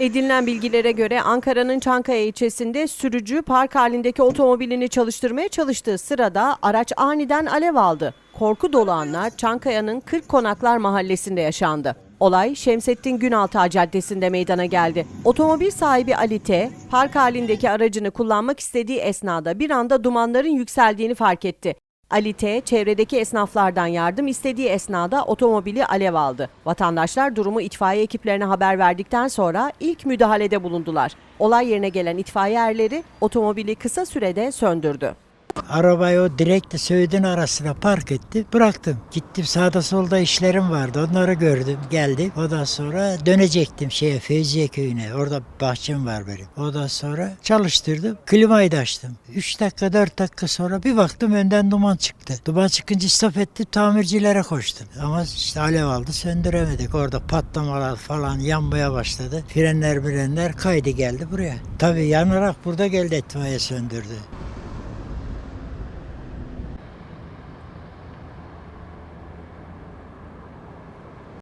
Edinilen bilgilere göre Ankara'nın Çankaya ilçesinde sürücü park halindeki otomobilini çalıştırmaya çalıştığı sırada araç aniden alev aldı. Korku dolu anlar Çankaya'nın 40 Konaklar mahallesinde yaşandı. Olay Şemsettin Günaltay Caddesi'nde meydana geldi. Otomobil sahibi Ali T, park halindeki aracını kullanmak istediği esnada bir anda dumanların yükseldiğini fark etti. Ali T, çevredeki esnaflardan yardım istediği esnada otomobili alev aldı. Vatandaşlar durumu itfaiye ekiplerine haber verdikten sonra ilk müdahalede bulundular. Olay yerine gelen itfaiye erleri otomobili kısa sürede söndürdü. Arabayı o direkle Söğüt'ün arasına park etti. Bıraktım. Gittim sağda solda işlerim vardı. Onları gördüm. Geldi. Ondan sonra dönecektim şeye Feyziye köyüne. Orada bahçem var benim. Ondan sonra çalıştırdım. Klimayı da açtım. 3 dakika 4 dakika sonra bir baktım önden duman çıktı. Duman çıkınca stop ettim. Tamircilere koştum. Ama işte alev aldı söndüremedik. Orada patlamalar falan yanmaya başladı. Frenler mirenler kaydı geldi buraya. Tabii yanarak burada geldi itfaiye söndürdü.